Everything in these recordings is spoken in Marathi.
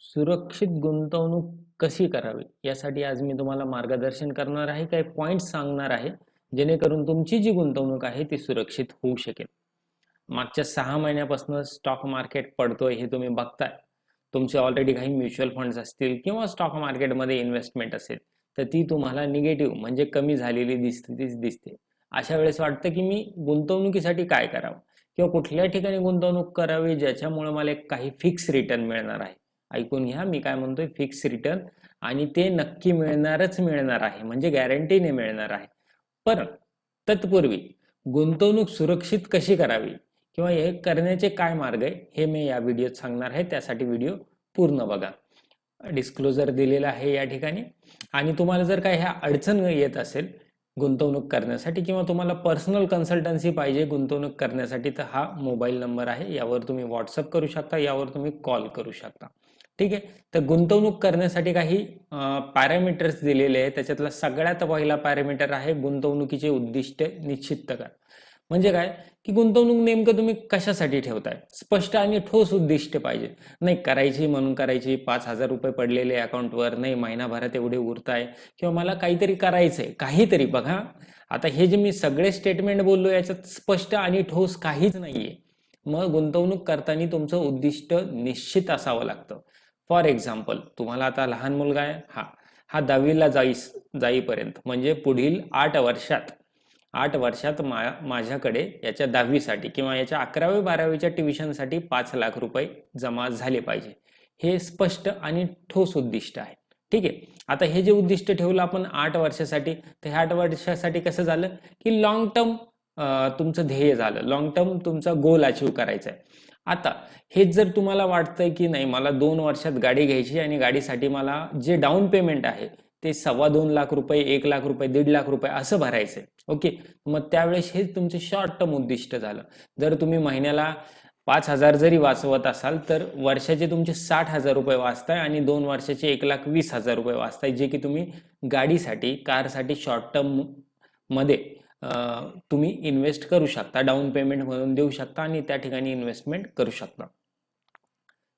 सुरक्षित गुंतवणूक कशी करावी? यासाठी आज मी तुम्हाला मार्गदर्शन करणार आहे. काही पॉईंट्स सांगणार आहे. जेणेकरून तुमची जी गुंतवणूक आहे ती सुरक्षित होऊ शकेल. मागच्या सहा महिन्यापासून स्टॉक मार्केट पडतोय हे तुम्ही बघताय. तुमचे ऑलरेडी काही म्युच्युअल फंड्स असतील किंवा स्टॉक मार्केटमध्ये इन्व्हेस्टमेंट असेल तर ती तुम्हाला निगेटिव्ह म्हणजे कमी झालेली दिसते दिसते. अशा वेळेस वाटतं की मी गुंतवणुकीसाठी काय करावं? किंवा कुठल्या ठिकाणी गुंतवणूक करावी ज्याच्यामुळे मला एक काही फिक्स रिटर्न मिळणार आहे? ऐकून घ्या. मी काय म्हणतोय? फिक्स रिटर्न आणि ते नक्की मिळणारच मिळणार आहे. म्हणजे गॅरंटीने मिळणार आहे. पण तत्पूर्वी गुंतवणूक सुरक्षित कशी करावी? किंवा हे करण्याचे काय मार्ग आहे? हे मी या व्हिडिओत सांगणार आहे. त्यासाठी व्हिडिओ पूर्ण बघा. डिस्क्लोजर दिलेला आहे या ठिकाणी. आणि तुम्हाला जर काही ह्या अडचण येत असेल गुंतवणूक करण्यासाठी किंवा तुम्हाला पर्सनल कन्सल्टन्सी पाहिजे गुंतवणूक करण्यासाठी तर हा मोबाईल नंबर आहे. यावर तुम्ही व्हॉट्सअप करू शकता. यावर तुम्ही कॉल करू शकता. ठीक आहे? तर गुंतवणूक करण्यासाठी काही पॅरामीटर्स दिलेले आहे त्याच्यातला सगळ्यात पहिला पॅरामीटर आहे गुंतवणुकीचे उद्दिष्ट निश्चित करा म्हणजे काय? की गुंतवणूक नेमकं तुम्ही कशासाठी ठेवताय? स्पष्ट आणि ठोस उद्दिष्ट पाहिजे. नाही करायची म्हणून करायची. पाच हजार रुपये पडलेले अकाउंटवर नाही महिनाभरात एवढे उरताय. किंवा मला काहीतरी करायचंय. काहीतरी बघा. आता हे जे मी सगळे स्टेटमेंट बोललो याच्यात स्पष्ट आणि ठोस काहीच नाहीये. मग गुंतवणूक करताना तुमचं उद्दिष्ट निश्चित असावं लागतं. फॉर एक्झाम्पल तुम्हाला आता लहान मुलगा आहे हा हा दहावीला जाईस जाईपर्यंत म्हणजे पुढील आठ वर्षात आठ वर्षात मा माझ्याकडे याच्या दहावीसाठी किंवा याच्या अकरावी बारावीच्या ट्युशनसाठी पाच लाख रुपये जमा झाले पाहिजे. हे स्पष्ट आणि ठोस उद्दिष्ट आहे. ठीक आहे? आता हे जे उद्दिष्ट ठेवलं आपण आठ वर्षासाठी तर हे आठ वर्षासाठी कसं झालं? की लॉंग टर्म तुमचं ध्येय झालं. लॉंग टर्म तुमचा गोल अचीव करायचा आहे. आता हेच जर तुम्हाला वाटतंय की नाही मला दोन वर्षात गाडी घ्यायची आणि गाडीसाठी मला जे डाऊन पेमेंट आहे ते सव्वा दोन लाख रुपये एक लाख रुपये दीड लाख रुपये असं भरायचंय. ओके? मग त्यावेळेस हेच तुमचे शॉर्ट टर्म उद्दिष्ट झालं. जर तुम्ही महिन्याला पाच हजार जरी वाचवत असाल तर वर्षाचे तुमचे साठ हजार रुपये वाचताय आणि दोन वर्षाचे एक लाख वीस हजार रुपये वाचताय जे की तुम्ही गाडीसाठी कारसाठी शॉर्ट टर्ममध्ये तुम्ही इन्व्हेस्ट करू शकता डाऊन पेमेंट म्हणून देऊ शकता आणि त्या ठिकाणी इन्व्हेस्टमेंट करू शकता.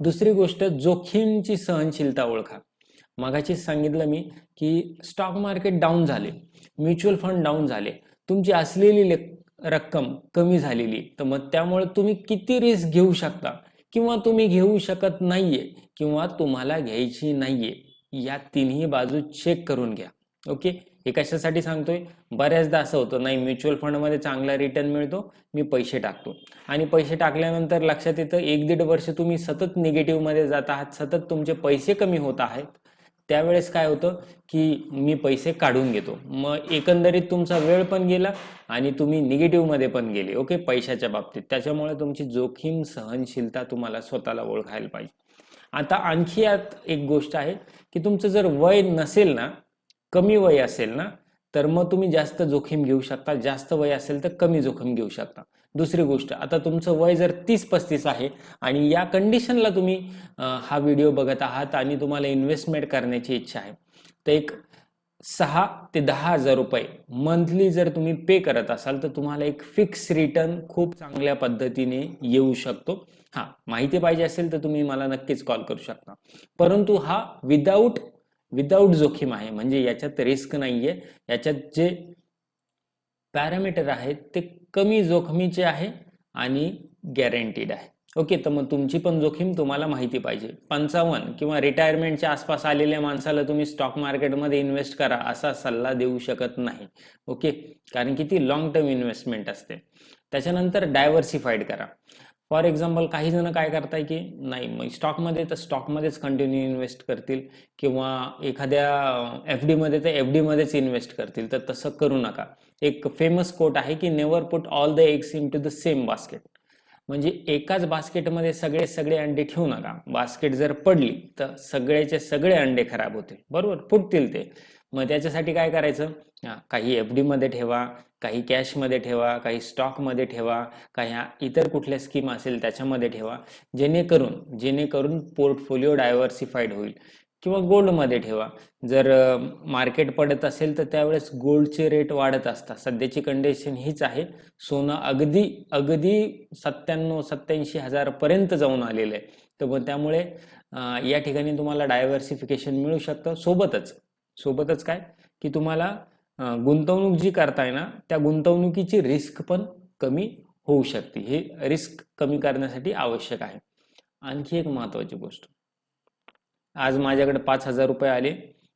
दुसरी गोष्ट जोखीमची सहनशीलता ओळखा. मगाचीच सांगितलं मी की स्टॉक मार्केट डाऊन झाले म्युच्युअल फंड डाऊन झाले तुमची असलेली रक्कम कमी झालेली तर मग त्यामुळे तुम्ही किती रिस्क घेऊ शकता? किंवा तुम्ही घेऊ शकत नाहीये किंवा तुम्हाला घ्यायची नाहीये या तिन्ही बाजू चेक करून घ्या. ओके? हे कशासाठी सांगतोय? बऱ्याचदा असं होतं नाही म्युच्युअल फंडमध्ये चांगला रिटर्न मिळतो मी पैसे टाकतो. आणि पैसे टाकल्यानंतर लक्षात येतं एक दीड वर्ष तुम्ही सतत निगेटिव्हमध्ये जात आहात सतत तुमचे पैसे कमी होत आहेत. त्यावेळेस काय होतं की मी पैसे काढून घेतो. मग एकंदरीत तुमचा वेळ पण गेला आणि तुम्ही निगेटिव्हमध्ये पण गेले ओके पैशाच्या बाबतीत. त्याच्यामुळे तुमची जोखीम सहनशीलता तुम्हाला स्वतःला ओळखायला पाहिजे. आता आणखी यात एक गोष्ट आहे की तुमचं जर वय नसेल ना कमी वय असेल ना तर मग तुम्ही जास्त जोखीम घेऊ शकता. जास्त वय असेल तर कमी जोखीम घेऊ शकता. दुसरी गोष्ट आता तुमचं वय जर तीस पस्तीस आहे आणि या कंडिशनला तुम्ही हा व्हिडिओ बघत आहात आणि तुम्हाला इन्व्हेस्टमेंट करण्याची इच्छा आहे तर एक सहा ते दहा हजार रुपये मंथली जर तुम्ही पे करत असाल तर तुम्हाला एक फिक्स रिटर्न खूप चांगल्या पद्धतीने येऊ शकतो. हा माहिती पाहिजे असेल तर तुम्ही मला नक्कीच कॉल करू शकता. परंतु हा विदाऊट विदाऊट जोखीम आहे. म्हणजे याच्यात रिस्क नाहीये. याच्यात जे पॅरामीटर आहेत ते कमी जोखमीचे आहे आणि गॅरंटीड आहे. ओके तर मग तुमची पण जोखीम तुम्हाला माहिती पाहिजे. पंचावन्न किंवा रिटायरमेंटच्या आसपास आलेल्या माणसाला तुम्ही स्टॉक मार्केटमध्ये इन्व्हेस्ट करा असा सल्ला देऊ शकत नाही. ओके कारण की ती लॉंग टर्म इन्व्हेस्टमेंट असते. त्याच्यानंतर डायव्हर्सिफाईड करा. फॉर एक्झाम्पल काही जण काय करताय की नाही मग स्टॉकमध्ये तर स्टॉकमध्येच कंटिन्यू इन्व्हेस्ट करतील किंवा एखाद्या एफ डीमध्ये तर एफ डीमध्येच इन्व्हेस्ट करतील. तर तसं करू नका. एक फेमस कोट आहे की never put all the eggs into the same basket म्हणजे एकाच बास्केटमध्ये सगळे सगळे अंडे ठेवू नका. बास्केट जर पडली तर सगळ्याचे सगळे अंडे खराब होतील. बरोबर? फुटतील ते. मग त्याच्यासाठी काय करायचं? काही एफमध्ये ठेवा काही कॅशमध्ये ठेवा काही स्टॉकमध्ये ठेवा काही इतर कुठल्या स्कीम असेल त्याच्यामध्ये ठेवा. जेणेकरून जेणेकरून पोर्टफोलिओ डायव्हर्सिफाईड होईल. किंवा गोल्डमध्ये ठेवा. जर मार्केट पडत असेल तर त्यावेळेस गोल्डचे रेट वाढत असतात. सध्याची कंडिशन हीच आहे. सोनं अगदी अगदी सत्त्याण्णव सत्याऐंशी हजारपर्यंत जाऊन आलेलं आहे. तर मग त्यामुळे या ठिकाणी तुम्हाला डायव्हर्सिफिकेशन मिळू शकतं. सोबतच सोबतच काय? की तुम्हाला गुंतवणूक जी करताय ना त्या गुंतवणुकीची रिस्क पण कमी होऊ शकते. हे रिस्क कमी करण्यासाठी आवश्यक आहे. आणखी एक महत्वाची गोष्ट. आज माझ्याकडे पाच हजार रुपये आले.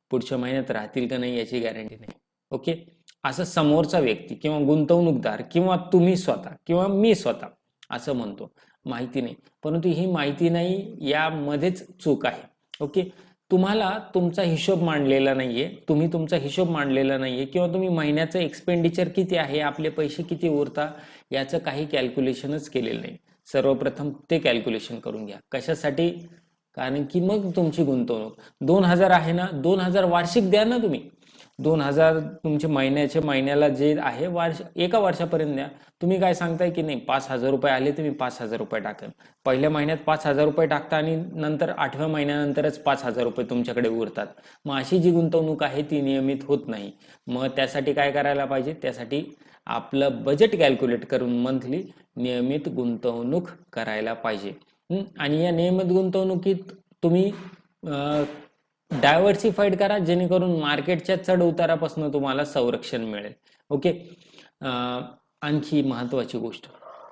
पुढच्या महिन्यात राहतील का नाही याची गॅरंटी नाही. ओके? असं समोरचा व्यक्ती किंवा गुंतवणूकदार किंवा तुम्ही स्वतः किंवा मी स्वतः असं म्हणतो. माहिती नाही. परंतु ही माहिती नाही यामध्येच चूक आहे. ओके? तुम्हाला तुमचा हिशोब मांडलेला नाहीये तुम्ही तुमचा हिशोब मांडलेला नाहीये किंवा तुम्ही महिन्याचं एक्सपेंडिचर किती आहे आपले पैसे किती उरता याचं काही कॅल्क्युलेशनच केलेलं नाही. सर्वप्रथम ते कॅल्क्युलेशन करून घ्या. कशासाठी? कारण की मग तुमची गुंतवणूक. दोन हजार आहे ना दोन हजार वार्षिक द्या ना तुम्ही. दोन हजार तुमचे महिन्याचे महिन्याला जे आहे वर्ष एका वर्षापर्यंत द्या. तुम्ही काय सांगताय की नाही पाच हजार रुपये आले तर मी पाच हजार रुपये टाकेन. पहिल्या महिन्यात पाच हजार रुपये टाकता आणि नंतर आठव्या महिन्यानंतरच पाच हजार रुपये तुमच्याकडे उरतात. मग अशी जी गुंतवणूक आहे ती नियमित होत नाही. मग त्यासाठी काय करायला पाहिजे? त्यासाठी आपलं बजेट कॅल्क्युलेट करून मंथली नियमित गुंतवणूक करायला पाहिजे. आणि या नियमित गुंतवणुकीत तुम्ही डायव्हर्सिफाईड करा जेणेकरून मार्केटच्या चढ उतारापासून तुम्हाला संरक्षण मिळेल. ओके आणखी महत्वाची गोष्ट.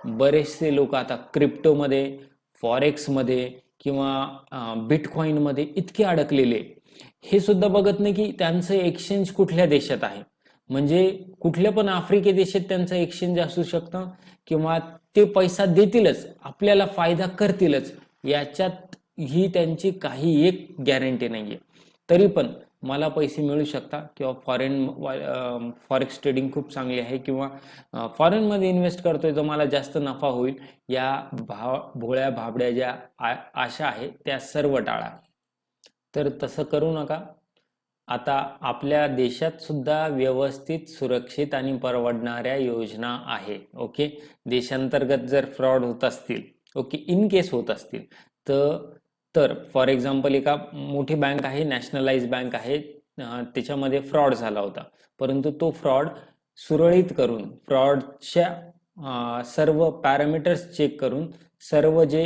बरेचसे लोक आता क्रिप्टोमध्ये फॉरेक्समध्ये किंवा बिटकॉईनमध्ये इतके अडकलेले हे सुद्धा बघत नाही की त्यांचं एक्सचेंज कुठल्या देशात आहे. म्हणजे कुठल्या पण आफ्रिके देशात त्यांचं एक्सचेंज असू शकतं किंवा ते पैसा देतीलच आपल्याला फायदा करतीलच याच्यात ही त्यांची काही एक गॅरंटी नाहीये. तरी पण मला पैसे मिळू शकता किंवा फॉरेन फॉरेक्स ट्रेडिंग खूप चांगली आहे किंवा फॉरेनमध्ये इन्व्हेस्ट करतोय तर मला जास्त नफा होईल. या भाव भोळ्या भाबड्या ज्या आशा आहे त्या सर्व टाळा. तर तसं करू नका. आता आपल्या देशात सुद्धा व्यवस्थित सुरक्षित आणि परवडणाऱ्या योजना आहे ओके? देशांतर्गत जर फ्रॉड होत असतील ओके? इन केस होत असतील तर तर फॉर एक्झाम्पल एका मोठी बँक आहे नॅशनलाइज बँक आहे त्याच्यामध्ये फ्रॉड झाला होता. परंतु तो फ्रॉड सुरळीत करून फ्रॉडच्या सर्व पॅरामीटर्स चेक करून सर्व जे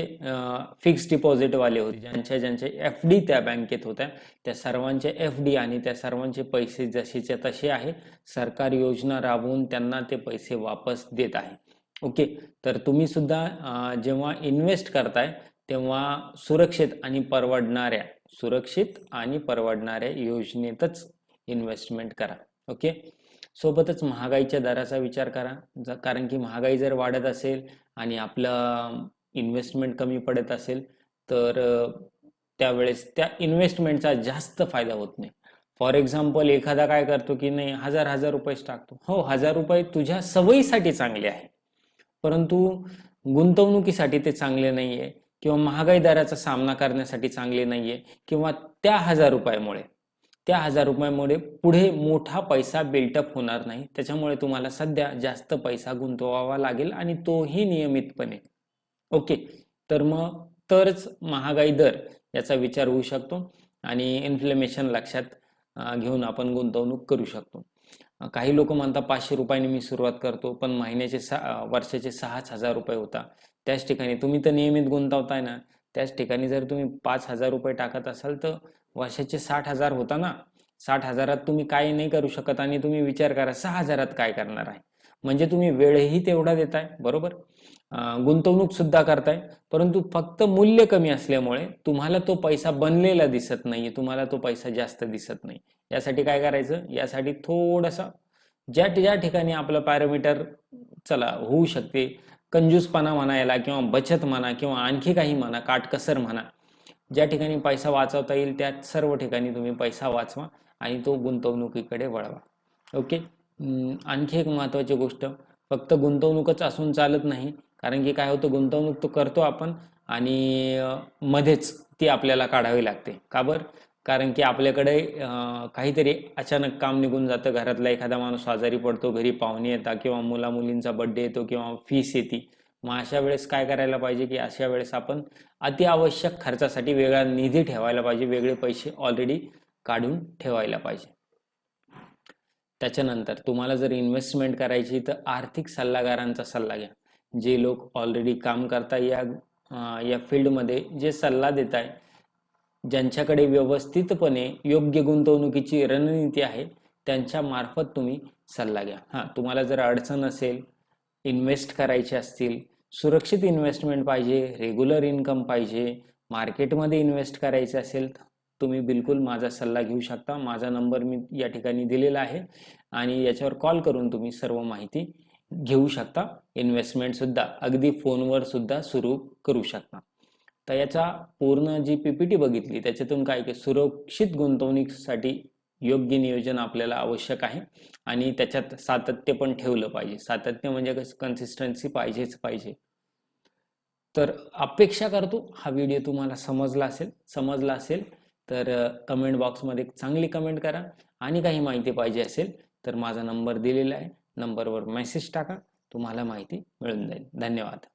फिक्स डिपॉझिटवाले होते ज्यांच्या ज्यांचे एफ डी त्या बँकेत होत्या त्या सर्वांचे एफ डी आणि त्या सर्वांचे पैसे जसेच्या तसे आहे सरकार योजना राबवून त्यांना ते पैसे वापस देत आहे. ओके? तर तुम्ही सुद्धा जेव्हा इन्व्हेस्ट करताय तेव्हा सुरक्षित आणि परवडणाऱ्या सुरक्षित आणि परवडणाऱ्या योजनेतच इन्व्हेस्टमेंट करा. ओके सोबतच महागाईच्या दराचा विचार करा. कारण की महागाई जर वाढत असेल आणि आपलं इन्व्हेस्टमेंट कमी पडत असेल तर त्यावेळेस त्या इन्व्हेस्टमेंटचा जास्त फायदा होत नाही. फॉर एक्झाम्पल एखादा काय करतो की नाही हजार हजार रुपयेच टाकतो. हो हजार रुपये तुझ्या सवयीसाठी चांगले आहे. परंतु गुंतवणुकीसाठी ते चांगले नाहीये. किंवा महागाई दराचा सामना करण्यासाठी चांगले नाहीये किंवा त्या हजार रुपयामुळे त्या हजार रुपयामुळे पुढे मोठा पैसा बिल्टअप होणार नाही. त्याच्यामुळे तुम्हाला सध्या जास्त पैसा गुंतवावा लागेल आणि तोही नियमितपणे. ओके तर मग तरच महागाई दर याचा विचार होऊ शकतो आणि इन्फ्लेमेशन लक्षात घेऊन आपण गुंतवणूक करू शकतो. काही लोक म्हणतात पाचशे रुपयाने मी सुरुवात करतो. पण महिन्याचे सा वर्षाचे सहाच हजार रुपये होता. त्याच ठिकाणी तुम्ही तर नियमित गुंतवताय ना त्याच ठिकाणी जर तुम्ही पाच हजार रुपये टाकत असाल तर वर्षाचे साठ हजार होता ना साठ हजारात तुम्ही काही नाही करू शकत आणि तुम्ही विचार करा सहा हजारात काय करणार आहे. म्हणजे तुम्ही वेळही तेवढा देताय बरोबर? गुंतवणूक सुद्धा करताय परंतु फक्त मूल्य कमी असल्यामुळे तुम्हाला तो पैसा बनलेला दिसत नाहीये तुम्हाला तो पैसा जास्त दिसत नाही. यासाठी काय करायचं? यासाठी थोडासा ज्या ज्या ठिकाणी आपलं पॅरामीटर चला होऊ शकते कंजूसपणा म्हणा याला किंवा बचत म्हणा किंवा आणखी काही म्हणा काटकसर म्हणा ज्या ठिकाणी पैसा वाचवता येईल त्या सर्व ठिकाणी तुम्ही पैसा वाचवा आणि तो गुंतवणुकीकडे वळवा. ओके? आणखी एक महत्त्वाची गोष्ट फक्त गुंतवणूकच असून चालत नाही कारण की काय होतं गुंतवणूक तो करतो आपण आणि मध्येच ती आपल्याला काढावी लागते. का बरं? कारण की आपल्याकडे काहीतरी अचानक काम निघून जातं. घरातला एखादा माणूस आजारी पडतो घरी पाहुणे येतात किंवा मुला मुलींचा येतो किंवा फीस येते. मग अशा वेळेस काय करायला पाहिजे की अशा वेळेस आपण अतिआवश्यक खर्चासाठी वेगळा निधी ठेवायला पाहिजे वेगळे पैसे ऑलरेडी काढून ठेवायला पाहिजे. त्याच्यानंतर तुम्हाला जर इन्व्हेस्टमेंट करायची तर आर्थिक सल्लागारांचा सल्ला घ्या. जे लोक ऑलरेडी काम करता या या फील्डमध्ये जे सल्ला देत आहे ज्यांच्याकडे व्यवस्थितपणे योग्य गुंतवणुकीची रणनीती आहे त्यांच्या मार्फत तुम्ही सल्ला घ्या. हां तुम्हाला जर अडचण असेल इन्व्हेस्ट करायचे असतील सुरक्षित इन्व्हेस्टमेंट पाहिजे रेग्युलर इन्कम पाहिजे मार्केटमध्ये इन्व्हेस्ट करायचे असेल तुम्ही बिलकुल माझा सल्ला घेऊ शकता. माझा नंबर मी या ठिकाणी दिलेला आहे आणि याच्यावर कॉल करून तुम्ही सर्व माहिती घेऊ शकता. इन्व्हेस्टमेंट सुद्धा अगदी फोनवर सुद्धा सुरू करू शकता. तर याचा पूर्ण जी पीपीटी बघितली त्याच्यातून काय की सुरक्षित गुंतवणुकीसाठी योग्य नियोजन आपल्याला आवश्यक आहे. आणि त्याच्यात सातत्य पण ठेवलं पाहिजे. सातत्य म्हणजे कसं? कन्सिस्टन्सी पाहिजेच पाहिजे. तर अपेक्षा करतो. हा व्हिडिओ तुम्हाला समजला असेल समजला असेल तर कमेंट बॉक्समध्ये चांगली कमेंट करा. आणि काही माहिती पाहिजे असेल तर माझा नंबर दिलेला आहे. नंबरवर मेसेज टाका. तुम्हाला माहिती मिळून जाईल. धन्यवाद.